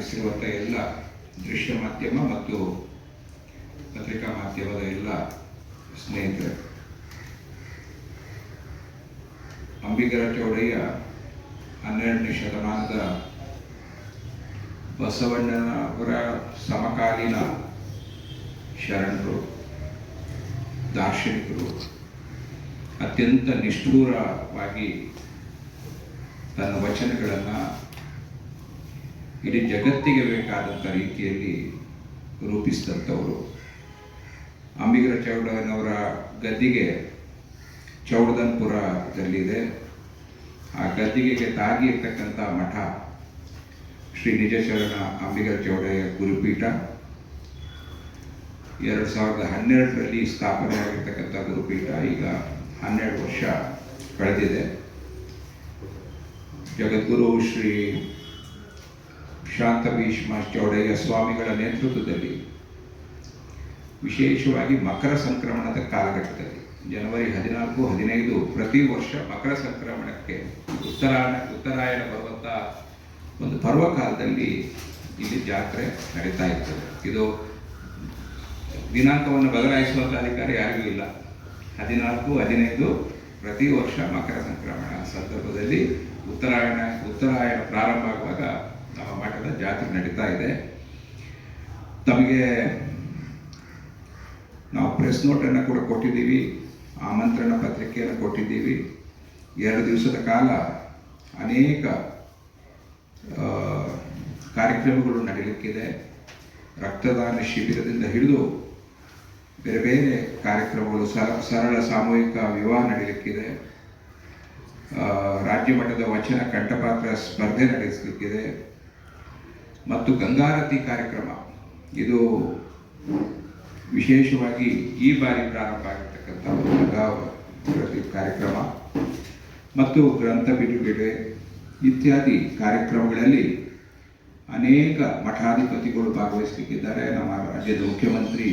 ಆಗಮಿಸಿರುವಂಥ ಎಲ್ಲ ದೃಶ್ಯ ಮಾಧ್ಯಮ ಮತ್ತು ಪತ್ರಿಕಾ ಮಾಧ್ಯಮದ ಎಲ್ಲ ಸ್ನೇಹಿತರೆ. ಅಂಬಿಗರ ಚೌಡಯ್ಯ ಹನ್ನೆರಡನೇ ಶತಮಾನದ ಬಸವಣ್ಣನವರ ಸಮಕಾಲೀನ ಶರಣರು, ದಾರ್ಶನಿಕರು, ಅತ್ಯಂತ ನಿಷ್ಠೂರವಾಗಿ ತನ್ನ ವಚನಗಳನ್ನು ಇಡೀ ಜಗತ್ತಿಗೆ ಬೇಕಾದಂಥ ರೀತಿಯಲ್ಲಿ ರೂಪಿಸಿದಂಥವರು. ಅಂಬಿಗರ ಚೌಡನವರ ಗದ್ದಿಗೆ ಚೌಡದನ್ಪುರದಲ್ಲಿದೆ ಆ ಗದ್ದಿಗೆಗೆ ತಾಗಿ ಇರ್ತಕ್ಕಂಥ ಮಠ ಶ್ರೀ ನಿಜಶರಣ ಅಂಬಿಗರ ಚೌಡಯ್ಯ ಗುರುಪೀಠ. ಎರಡು ಸಾವಿರದ ಹನ್ನೆರಡರಲ್ಲಿ ಸ್ಥಾಪನೆ ಆಗಿರ್ತಕ್ಕಂಥ ಗುರುಪೀಠ ಈಗ ಹನ್ನೆರಡು ವರ್ಷ ಕಳೆದಿದೆ. ಜಗದ್ಗುರು ಶ್ರೀ ಶಾಂತ ಭೀಷ್ಮ ಚೌಡಯ್ಯ ಸ್ವಾಮಿಗಳ ನೇತೃತ್ವದಲ್ಲಿ, ವಿಶೇಷವಾಗಿ ಮಕರ ಸಂಕ್ರಮಣದ ಕಾಲಘಟ್ಟದಲ್ಲಿ, ಜನವರಿ ಹದಿನಾಲ್ಕು, ಹದಿನೈದು ಪ್ರತಿ ವರ್ಷ ಮಕರ ಸಂಕ್ರಮಣಕ್ಕೆ ಉತ್ತರಾಯಣ ಉತ್ತರಾಯಣ ಬರುವಂಥ ಒಂದು ಪರ್ವಕಾಲದಲ್ಲಿ ಇಲ್ಲಿ ಜಾತ್ರೆ ನಡೀತಾ ಇರ್ತದೆ. ಇದು ದಿನಾಂಕವನ್ನು ಬದಲಾಯಿಸುವಂಥ ಅಧಿಕಾರ ಯಾರಿಗೂ ಇಲ್ಲ. ಹದಿನಾಲ್ಕು, ಹದಿನೈದು ಪ್ರತಿ ವರ್ಷ ಮಕರ ಸಂಕ್ರಮಣ ಸಂದರ್ಭದಲ್ಲಿ ಉತ್ತರಾಯಣ ಉತ್ತರಾಯಣ ಪ್ರಾರಂಭ ಆಗುವಾಗ ಮಠದ ಜಾತ್ರೆ ನಡೀತಾ ಇದೆ. ತಮಗೆ ನಾವು ಪ್ರೆಸ್ ನೋಟನ್ನು ಕೂಡ ಕೊಟ್ಟಿದ್ದೀವಿ, ಆಮಂತ್ರಣ ಪತ್ರಿಕೆಯನ್ನು ಕೊಟ್ಟಿದ್ದೀವಿ. ಎರಡು ದಿವಸದ ಕಾಲ ಅನೇಕ ಕಾರ್ಯಕ್ರಮಗಳು ನಡೀಲಿಕ್ಕಿದೆ. ರಕ್ತದಾನ ಶಿಬಿರದಿಂದ ಹಿಡಿದು ಬೇರೆ ಬೇರೆ ಕಾರ್ಯಕ್ರಮಗಳು, ಸರ, ಸರಳ ಸಾಮೂಹಿಕ ವಿವಾಹ ನಡೀಲಿಕ್ಕಿದೆ. ರಾಜ್ಯ ಮಟ್ಟದ ವಚನ, ಕಂಠಪಾತ್ರ ಸ್ಪರ್ಧೆ ನಡೆಸಲಿಕ್ಕಿದೆ ಮತ್ತು ಗಂಗಾರತಿ ಕಾರ್ಯಕ್ರಮ. ಇದು ವಿಶೇಷವಾಗಿ ಈ ಬಾರಿ ಪ್ರಾರಂಭ ಆಗಿರ್ತಕ್ಕಂಥ ಗಂಗಾವತಿ ಕಾರ್ಯಕ್ರಮ ಮತ್ತು ಗ್ರಂಥ ಬಿಡುಗಡೆ ಇತ್ಯಾದಿ ಕಾರ್ಯಕ್ರಮಗಳಲ್ಲಿ ಅನೇಕ ಮಠಾಧಿಪತಿಗಳು ಭಾಗವಹಿಸಲಿಕ್ಕಿದ್ದಾರೆ. ನಮ್ಮ ರಾಜ್ಯದ ಮುಖ್ಯಮಂತ್ರಿ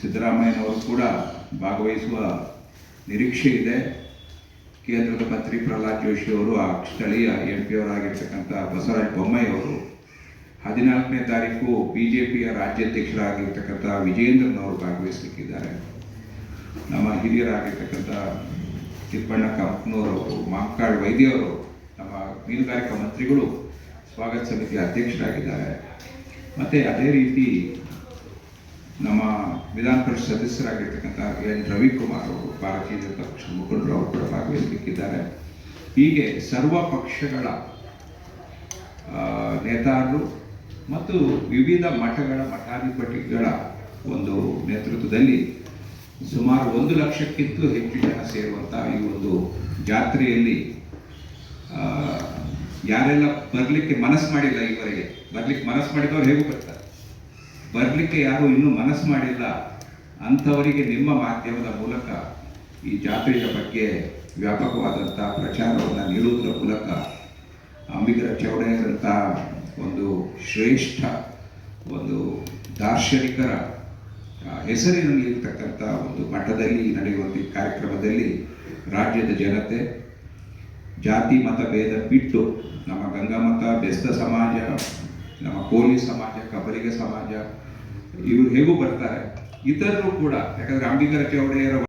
ಸಿದ್ದರಾಮಯ್ಯನವರು ಕೂಡ ಭಾಗವಹಿಸುವ ನಿರೀಕ್ಷೆ ಇದೆ. ಕೇಂದ್ರದ ಮಂತ್ರಿ ಪ್ರಹ್ಲಾದ್ ಜೋಶಿ ಅವರು, ಆ ಸ್ಥಳೀಯ ಎಂ ಪಿ ಅವರಾಗಿರ್ತಕ್ಕಂಥ ಬಸವರಾಜ ಬೊಮ್ಮಯ್ಯವರು ಹದಿನಾಲ್ಕನೇ ತಾರೀಕು ಬಿ ಜೆ ಪಿಯ ರಾಜ್ಯಾಧ್ಯಕ್ಷರಾಗಿರ್ತಕ್ಕಂಥ ವಿಜಯೇಂದ್ರನವರು ಅವರು ಭಾಗವಹಿಸಲಿಕ್ಕಿದ್ದಾರೆ. ನಮ್ಮ ಹಿರಿಯರಾಗಿರ್ತಕ್ಕಂಥ ತಿಪ್ಪಣ್ಣ ಕಂಪ್ನೂರವರು ಮಾಂಕಾಳ್ ವೈದ್ಯ ಅವರು, ನಮ್ಮ ಮೀನುಗಾರಿಕಾ ಮಂತ್ರಿಗಳು ಸ್ವಾಗತ ಸಮಿತಿಯ ಅಧ್ಯಕ್ಷರಾಗಿದ್ದಾರೆ. ಮತ್ತು ಅದೇ ರೀತಿ ನಮ್ಮ ವಿಧಾನ ಪರಿಷತ್ ಸದಸ್ಯರಾಗಿರ್ತಕ್ಕಂಥ ಎನ್. ರವಿಕುಮಾರ್ ಅವರು, ಭಾರತೀಯ ಜನತಾ ಪಕ್ಷದ ಮುಖಂಡರು ಅವರು ಕೂಡ ಭಾಗವಹಿಸಲಿಕ್ಕಿದ್ದಾರೆ. ಹೀಗೆ ಸರ್ವ ಪಕ್ಷಗಳ ನೇತಾರರು ಮತ್ತು ವಿವಿಧ ಮಠಗಳ ಮಠಾಧಿಪತಿಗಳ ಒಂದು ನೇತೃತ್ವದಲ್ಲಿ ಸುಮಾರು ಒಂದು ಲಕ್ಷಕ್ಕಿಂತಲೂ ಹೆಚ್ಚು ಜನ ಸೇರುವಂಥ ಈ ಒಂದು ಜಾತ್ರೆಯಲ್ಲಿ ಯಾರೆಲ್ಲ ಬರಲಿಕ್ಕೆ ಮನಸ್ಸು ಮಾಡಿಲ್ಲ ಈವರೆಗೆ. ಬರಲಿಕ್ಕೆ ಮನಸ್ಸು ಮಾಡಿದವರು ಹೇಗೂ ಬರ್ತಾರೆ? ಬರಲಿಕ್ಕೆ ಯಾರು ಇನ್ನೂ ಮನಸ್ಸು ಮಾಡಿಲ್ಲ ಅಂಥವರಿಗೆ ನಿಮ್ಮ ಮಾಧ್ಯಮದ ಮೂಲಕ ಈ ಜಾತ್ರೆಯ ಬಗ್ಗೆ ವ್ಯಾಪಕವಾದಂಥ ಪ್ರಚಾರವನ್ನು ನೀಡುವುದರ ಮೂಲಕ ಅಂಬಿಗರ ಚೌಡಯ್ಯರಂಥ ಒಂದು ಶ್ರೇಷ್ಠ, ಒಂದು ದಾರ್ಶನಿಕರ ಹೆಸರಿನಲ್ಲಿ ಇರ್ತಕ್ಕಂಥ ಒಂದು ಮಠದಲ್ಲಿ ನಡೆಯುವಂಥ ಕಾರ್ಯಕ್ರಮದಲ್ಲಿ ರಾಜ್ಯದ ಜನತೆ, ಜಾತಿ, ಮತ, ಭೇದ ಬಿಟ್ಟು ನಮ್ಮ ಗಂಗಾ ಮತ ಬೆಸ್ತ ಸಮಾಜ, ನಮ್ಮ ಕೋಲಿ ಸಮಾಜ, ಕಬರಿಗ ಸಮಾಜ, ಇವರು ಹೇಗೂ ಬರ್ತಾರೆ. ಇತರರು ಕೂಡ, ಯಾಕಂದ್ರೆ ಅಂಬಿಗರ ಚೌಡಯ್ಯರ